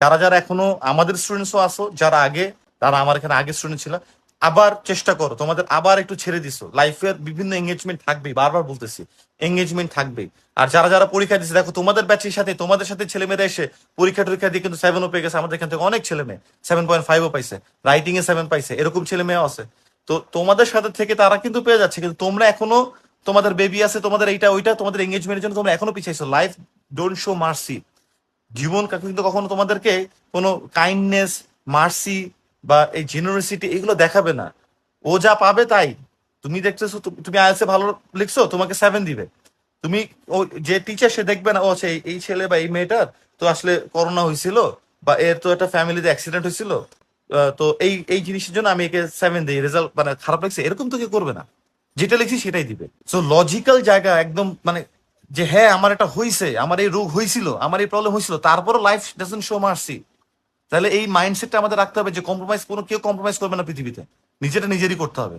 যারা যারা এখনও আমাদের স্টুডেন্টসও আসো যারা আগে, তারা আমার এখানে আগে স্টুডেন্ট ছিল, আবার চেষ্টা করো, তোমাদের আবার একটু ছেড়ে দিছো। লাইফের বিভিন্ন এঙ্গেজমেন্ট থাকবেই, বারবার বলতেছি এঙ্গেজমেন্ট থাকবেই। আর যারা যারা পরীক্ষা দিচ্ছে দেখো তোমাদের ব্যাচের সাথে, তোমাদের সাথে ছেলে ছেলেমেয়েরা এসে পরীক্ষা টরীক্ষা দিয়ে কিন্তু সেভেনও পেয়ে গেছে। আমাদের এখান থেকে অনেক ছেলে মেয়ে সেভেন পয়েন্ট ফাইভও পাইছে রাইটিং এ সেভেন পাইছে, এরকম ছেলে মেয়েও আছে। তো তোমাদের সাথে থেকে তারা কিন্তু পেয়ে যাচ্ছে, কিন্তু তোমরা এখনও, তোমাদের বেবি আছে, তোমাদের এইটা, ওইটা, তোমাদের এঙ্গেজমেন্টের জন্য তোমরা এখনও পিছাইছো লাইফ ডোন্ট শো মার্সি জীবন কিন্তু কখনো তোমাদেরকে কোনো কাইন্ডনেস মার্সি বা এই জেনারেসিটি এগুলো দেখাবে না। ও যা পাবে তাই। তুমি দেখতেছো তুমি আইএলসে ভালো লিখছো, তোমাকে সেভেন দিবে। তুমি ও যে টিচার সে দেখবে না, ও এই- এই ছেলে বা এই মেয়েটার তো আসলে করোনা হয়েছিল বা এর তো একটা ফ্যামিলিতে অ্যাক্সিডেন্ট হয়েছিল তো এই এই জিনিসের জন্য আমি একে সেভেন দিই। রেজাল্ট মানে খারাপ লাগছে, এরকম তো কেউ করবে না। যেটা লিখছি সেটাই দিবে। সো লজিক্যাল জায়গা একদম মানে যে হ্যাঁ আমার এটা হয়েছে আমার এই রোগ হয়েছিল আমার এই প্রবলেম হয়েছিল তারপরও লাইফ ডাজন শো মার্সি তাহলে এই মাইন্ডসেটটা আমাদের রাখতে হবে যে কম্প্রোমাইজ কোনো, কেউ কম্প্রোমাইজ করবে না পৃথিবীতে নিজেটা নিজেরই করতে হবে।